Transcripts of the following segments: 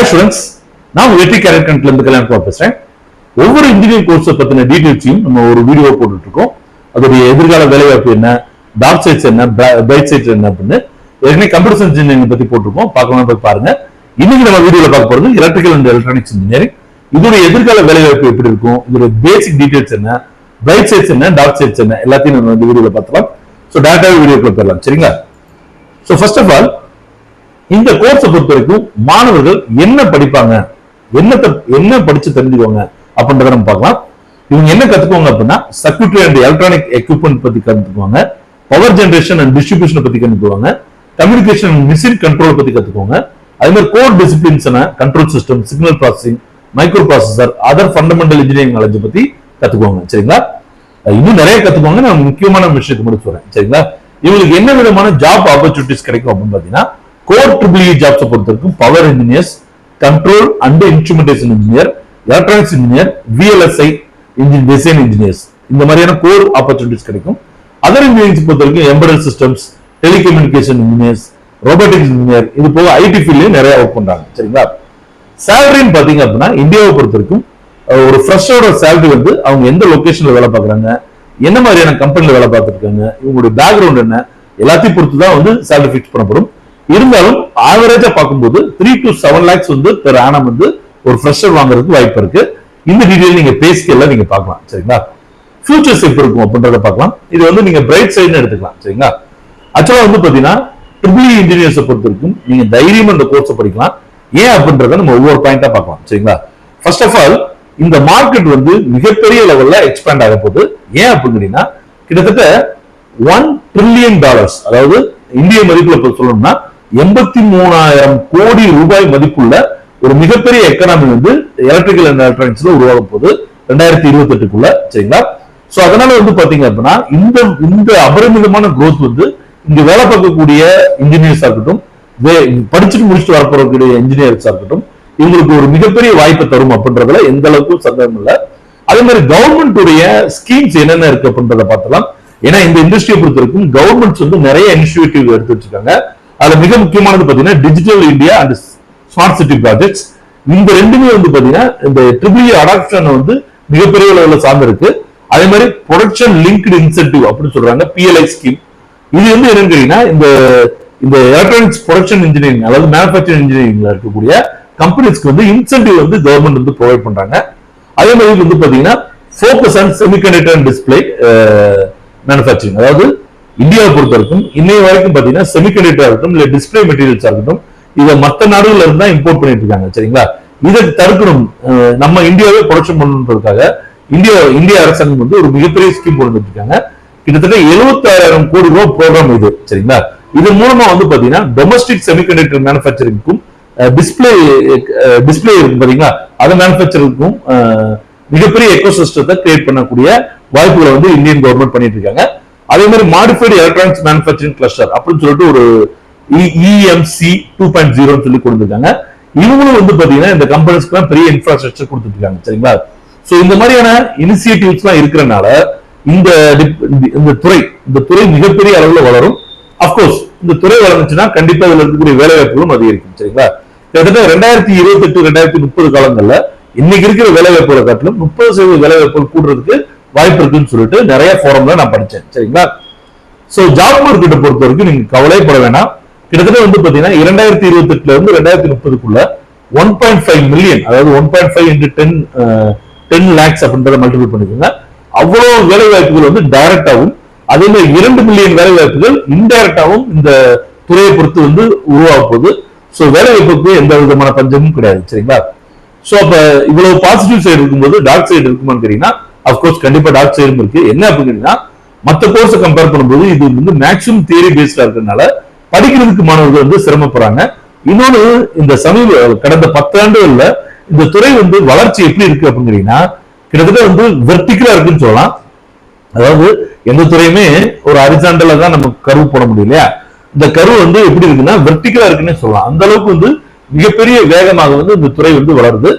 Hi students நான் வெற்றி கேரக்டர்ல இருந்து கல்யாணம் பேசுறேன். ஒவ்வொரு இன்ஜினியரிங் கோர்ஸை பத்தின டீடைல்ஸையும் நம்ம ஒரு வீடியோ போட்டுட்டு இருக்கோம் அதோடைய எதிர்கால வேலைவாய்ப்பு என்ன டார்க் சைட்ஸ் என்ன பிரைட் சைட்ஸ் என்ன அப்படின்னு ஏற்கனவே கம்ப்யூட்டர் இன்ஜினியரிங் பத்தி போட்டிருக்கோம். பார்க்கலாம் போய் பாருங்க. இன்னைக்கு நம்ம வீடியோல பார்க்க போறது எலக்ட்ரிக்கல் அண்ட் எலக்ட்ரானிக்ஸ் இன்ஜினியரிங் இதோட எதிர்கால வேலைவாய்ப்பு எப்படி இருக்கும்? இதோட பேசிக் டீடைல்ஸ் என்ன? பிரைட் சைட்ஸ் என்ன டார்க் சைட்ஸ் என்ன? எல்லாத்தையும் நம்ம இந்த வீடியோல பார்த்துக்கலாம் ஸோ டேரக்டாக வீடியோக்குள்ள போயிடலாம். சரிங்களா? ஸோ ஃபர்ஸ்ட் ஆஃப் ஆல் இந்த கோர்ஸை பொறுத்த வரைக்கும் மாணவர்கள் என்ன படிப்பாங்க? என்ன த- என்ன படிச்சு தெரிஞ்சுக்கோங்க அப்படின்றத நம்ம பார்க்கலாம். இவங்க என்ன கத்துக்குவாங்க அப்படின்னா சர்க்கியூட்ரி அண்ட் எலக்ட்ரானிக் எக்யூப்மெண்ட் பத்தி கத்துக்குவாங்க. பவர் ஜென்ரேஷன் அண்ட் டிஸ்ட்ரிபியூஷன் பத்தி கத்துக்குவாங்க. கம்யூனிகேஷன் அண்ட் மிஷின் கண்ட்ரோல் பத்தி கத்துக்குவாங்க. அதே மாதிரி core disciplines control system signal processing micro processor other fundamental engineering knowledge பத்தி கத்துக்குவாங்க. சரிங்களா? இன்னும் நிறைய கத்துக்குவாங்க. நான் முக்கியமான விஷயத்தை முடிச்சு வரேன் சரிங்களா? இவங்களுக்கு என்ன விதமான ஜாப் ஆப்பர்ச்சுனிட்டிஸ் கிடைக்கும் அப்படின்னு பாத்தீங்கன்னா கோர் ட்ரிபிள் இ ஜாப்ஸை பொறுத்தவரைக்கும் power engineers control and instrumentation engineer electronics engineer VLSI engine design engineers இந்த மாதிரியான கோர் ஆப்பர்ச்சுனிட்டிஸ் கிடைக்கும். அதர் இன்ஜினியரிங்ஸ் பொறுத்த வரைக்கும் embedded systems telecommunication engineers robotics engineer இது போக ஐடி ஃபீல்ட்லயும் நிறைய ஒர்க் பண்றாங்க. சரிங்களா? சேலரின்னு பாத்தீங்க அப்படின்னா இந்தியாவை பொறுத்த வரைக்கும் ஒரு ஃப்ரெஷோட சேலரி வந்து அவங்க எந்த லொகேஷன்ல வேலை பார்க்குறாங்க என்ன மாதிரியான கம்பெனில வேலை பார்த்துருக்காங்க இவங்களுடைய பேக்ரவுண்ட் என்ன எல்லாத்தையும் பொறுத்து தான் வந்து சேலரி ஃபிக்ஸ் பண்ணப்படும். இருந்தாலும் ஆவரேஜா பார்க்கும்போது த்ரீ டு செவன் லேக்ஸ் வந்து பெர் ஆனம் வந்து ஒரு ஃப்ரெஷர் வாங்குறதுக்கு வாய்ப்பு இருக்கு. இந்த டீடைல் நீங்க பேசிக்கல நீங்க பார்க்கலாம் சரிங்களா? ஃபியூச்சர்ஸ் எப்படி இருக்கும் அப்படின்றத பார்க்கலாம். இது வந்து நீங்க பிரைட் சைடுன்னு எடுத்துக்கலாம் சரிங்களா? ஆக்சுவலா வந்து பாத்தீங்கன்னா ட்ரிபிள் இன்ஜினியர்ஸை e பொறுத்த வரைக்கும் நீங்க தைரியமா இந்த கோர்ஸை படிக்கலாம். ஏன் அப்படின்றத நம்ம ஒவ்வொரு பாயிண்டா பார்க்கலாம் சரிங்களா? ஃபர்ஸ்ட் ஆஃப் ஆல் இந்த மார்க்கெட் வந்து மிகப்பெரிய லெவல்ல எக்ஸ்பேண்ட் ஆக போகுது. ஏன் அப்படின்னா கிட்டத்தட்ட ஒன் ட்ரில்லியன் டாலர்ஸ் அதாவது இந்திய மதிப்புல சொல்லணும்னா எண்பத்தி மூணாயிரம் கோடி ரூபாய் மதிப்புள்ள ஒரு மிகப்பெரிய எக்கனாமி வந்து எலக்ட்ரிக்கல் அண்ட் எலக்ட்ரானிக்ஸ்ல உருவாக போகுது. ரெண்டாயிரத்தி இருபத்தி எட்டுக்குள்ள சரிங்களா? சோ அதனால வந்து பாத்தீங்க அப்படின்னா இந்த இந்த அபரிமிதமான குரோத் வந்து இங்க வேலை பார்க்கக்கூடிய இன்ஜினியர்ஸா இருக்கட்டும் படிச்சுட்டு முடிச்சுட்டு வரப்போறக்கூடிய இன்ஜினியர்ஸா இருக்கட்டும் இவங்களுக்கு ஒரு மிகப்பெரிய வாய்ப்பை தரும் அப்படின்றதுல எந்த அளவுக்கும் சந்தேகம் இல்லை. அதே மாதிரி கவர்மெண்ட் உடைய ஸ்கீம்ஸ் என்னென்ன இருக்கு அப்படின்றத பார்த்தலாம் ஏன்னா இந்த இண்டஸ்ட்ரியை பொறுத்த வரைக்கும் கவர்மெண்ட்ஸ் வந்து நிறைய இனிஷியேட்டிவ் எடுத்து வச்சிருக்காங்க. அதுல மிக முக்கியமானது பாத்தீங்கன்னா digital India and smart city projects இந்த ரெண்டுமே வந்து பாத்தீங்கன்னா இந்த ட்ரிபிள் அடாப்ஷன் e வந்து மிகப்பெரிய அளவில் சார்ந்திருக்கு அதே மாதிரி ப்ரொடக்ஷன் லிங்க்டு இன்சென்டிவ் அப்படின்னு சொல்றாங்க பிஎல்ஐ ஸ்கீம் இது வந்து என்னன்னு கேட்டீங்கன்னா இந்த இந்த எலக்ட்ரானிக்ஸ் ப்ரொடக்ஷன் இன்ஜினியரிங் அதாவது மேனுஃபேக்சரிங் இன்ஜினியரிங்ல இருக்கக்கூடிய கம்பெனிஸ்க்கு வந்து இன்சென்டிவ் வந்து கவர்மெண்ட் வந்து ப்ரொவைட் பண்றாங்க. அதே மாதிரி வந்து பாத்தீங்கன்னா focus on semiconductor and display manufacturing அதாவது இந்தியாவை பொறுத்த வரைக்கும் இன்னைய வரைக்கும் பாத்தீங்கன்னா செமிகண்டக்டர் இருக்கட்டும் இல்ல டிஸ்பிளே மெட்டீரியல்ஸ் இருக்கட்டும் இதை மத்த நாடுகள்ல இருந்து தான் இம்போர்ட் பண்ணிட்டு இருக்காங்க சரிங்களா? இதை தடுக்கணும். நம்ம இந்தியாவே புரட்சம் பண்ணணுன்றதுக்காக இந்தியா இந்திய அரசாங்கம் வந்து ஒரு மிகப்பெரிய ஸ்கீம் கொண்டு வந்துட்டு இருக்காங்க கிட்டத்தட்ட 76000 கோடி ரூபாய் ப்ரோக்ராம் இது சரிங்களா? இது மூலமா வந்து பாத்தீங்கன்னா டொமஸ்டிக் செமிகண்டக்டர் மேனுபேக்சரிங்க்கும் டிஸ்பிளே டிஸ்பிளே இருக்கு பாத்தீங்களா? அதை மேனுபேக்சருக்கும் மிகப்பெரிய எக்கோசிஸ்டத்தை கிரியேட் பண்ணக்கூடிய வாய்ப்புகளை வந்து இந்தியன் கவர்மெண்ட் பண்ணிட்டு இருக்காங்க. அதே மாதிரி மாடிஃபைடு எலக்ட்ரானிக்ஸ் மேனுஃபேக்சரிங் கிளஸ்டர் அப்படின்னு சொல்லிட்டு ஒரு இஎம்சி டூ பாயிண்ட் ஜீரோன்னு சொல்லி கொடுத்துருக்காங்க. இவங்களும் வந்து பாத்தீங்கன்னா இந்த கம்பெனிஸ்க்கு பெரிய இன்ஃப்ராஸ்ட்ரக்சர் கொடுத்துருக்காங்க சரிங்களா? சோ இந்த மாதிரியான இனிஷியேட்டிவ்ஸ் எல்லாம் இருக்கிறனால இந்த இந்த- துறை இந்த துறை மிகப்பெரிய அளவுல வளரும். அப்கோர்ஸ் இந்த துறை வளர்ந்துச்சுன்னா கண்டிப்பா இதுல இருக்கக்கூடிய வேலை வாய்ப்புகளும் அதிகரிக்கும் சரிங்களா? கிட்டத்தட்ட ரெண்டாயிரத்தி இருபத்தி எட்டு ரெண்டாயிரத்தி முப்பது காலங்கள்ல இன்னைக்கு இருக்கிற வேலை வாய்ப்புகளை காட்டிலும் முப்பது சதவீத வேலை வாய்ப்புகள் கூடுறதுக்கு வாய்ப்பு இருக்குன்னு சொல்லிட்டு நிறைய ஃபோரம்ல நான் படிச்சேன். சரிங்களா? சோ ஜாப் மார்க்கெட்டை பொறுத்த வரைக்கும் நீங்க கவலைப்பட வேணாம். கிட்டத்தட்ட வந்து பாத்தீங்கன்னா இரண்டாயிரத்தி இருபத்தி எட்டுல இருந்து ரெண்டாயிரத்தி முப்பதுக்குள்ள ஒன் பாயிண்ட் ஃபைவ் மில்லியன் அதாவது one point five into ten ten lakhs அப்படின்றத மல்டிபிள் பண்ணிக்கோங்க. அவ்வளவு வேலை வாய்ப்புகள் வந்து டைரக்டாகவும் அதே மாதிரி இரண்டு மில்லியன் வேலை வாய்ப்புகள் இன்டைரக்டாகவும் இந்த துறையை பொறுத்து வந்து உருவாக போகுது. சோ வேலை வாய்ப்புக்கு எந்த விதமான பஞ்சமும் கிடையாது சரிங்களா? சோ அப்ப இவ்வளவு பாசிட்டிவ் சைடு இருக்கும்போது டார்க் சைடு இருக்குமான்னு கேட்டீங்கன்னா அப்கோர்ஸ் கண்டிப்பா டார்க் சைடும் இருக்கு. என்ன அப்படின்னு மற்ற மத்த கோர்ஸை கம்பேர் பண்ணும்போது இது வந்து மேக்ஸிமம் தியரி பேஸ்டா இருக்கிறதுனால படிக்கிறதுக்கு மாணவர்கள் வந்து சிரமப்படுறாங்க. இன்னொன்னு இந்த சமீப கடந்த பத்தாண்டுகள்ல இந்த துறை வந்து வளர்ச்சி எப்படி இருக்கு அப்படிங்கிறீங்கன்னா கிட்டத்தட்ட வந்து வெர்டிகலா இருக்குன்னு சொல்லலாம். அதாவது எந்த துறையுமே ஒரு அரிசாண்டல தான் நம்ம கருவு போட முடியும் இல்லையா? இந்த கருவு வந்து எப்படி இருக்குன்னா வெர்டிகலா இருக்குன்னு சொல்லலாம். அந்த அளவுக்கு வந்து மிகப்பெரிய வேகமாக வந்து இந்த துறை வந்து வளருது.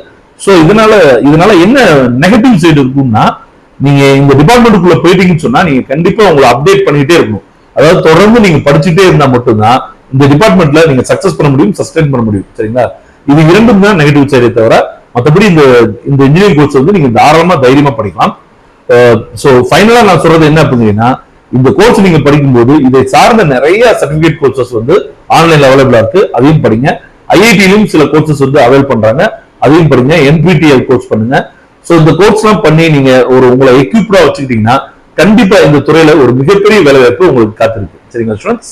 ஸோ இதனால இதனால என்ன நெகட்டிவ் சைடு இருக்கும்னா நீங்க இந்த டிபார்ட்மெண்ட்டுக்குள்ள போயிட்டீங்கன்னு சொன்னா நீங்க கண்டிப்பா உங்களை அப்டேட் பண்ணிட்டே இருக்கணும். அதாவது தொடர்ந்து நீங்க படிச்சுட்டே இருந்தா மட்டும்தான் இந்த டிபார்ட்மெண்ட்ல நீங்க சக்சஸ் பண்ண முடியும் சஸ்டைன் பண்ண முடியும். சரிங்களா? இது இரண்டும் தான் நெகட்டிவ் சைடே தவிர மற்றபடி இந்த இந்த இன்ஜினியரிங் கோர்ஸ் வந்து நீங்க தாராளமா தைரியமா படிக்கலாம். ஸோ ஃபைனலா நான் சொல்றது என்ன அப்படின்னா இந்த கோர்ஸ் நீங்க படிக்கும்போது இதை சார்ந்த நிறைய சர்டிபிகேட் கோர்சஸ் வந்து ஆன்லைன்ல அவைலபிளா இருக்கு. அதையும் படிங்க. ஐஐடியிலும் சில கோர்சஸ் வந்து அவைல் பண்றாங்க. அதையும் படிங்க என்பிடிஎல் கோர்ஸ் பண்ணுங்க. ஸோ இந்த கோர்ஸ்லாம் எல்லாம் பண்ணி நீங்க ஒரு உங்களை எக்யூப்டா வச்சுக்கிட்டீங்கன்னா கண்டிப்பா இந்த துறையில ஒரு மிகப்பெரிய வேலைவாய்ப்பு உங்களுக்கு காத்திருக்கு. சரிங்களா ஸ்டூடெண்ட்ஸ்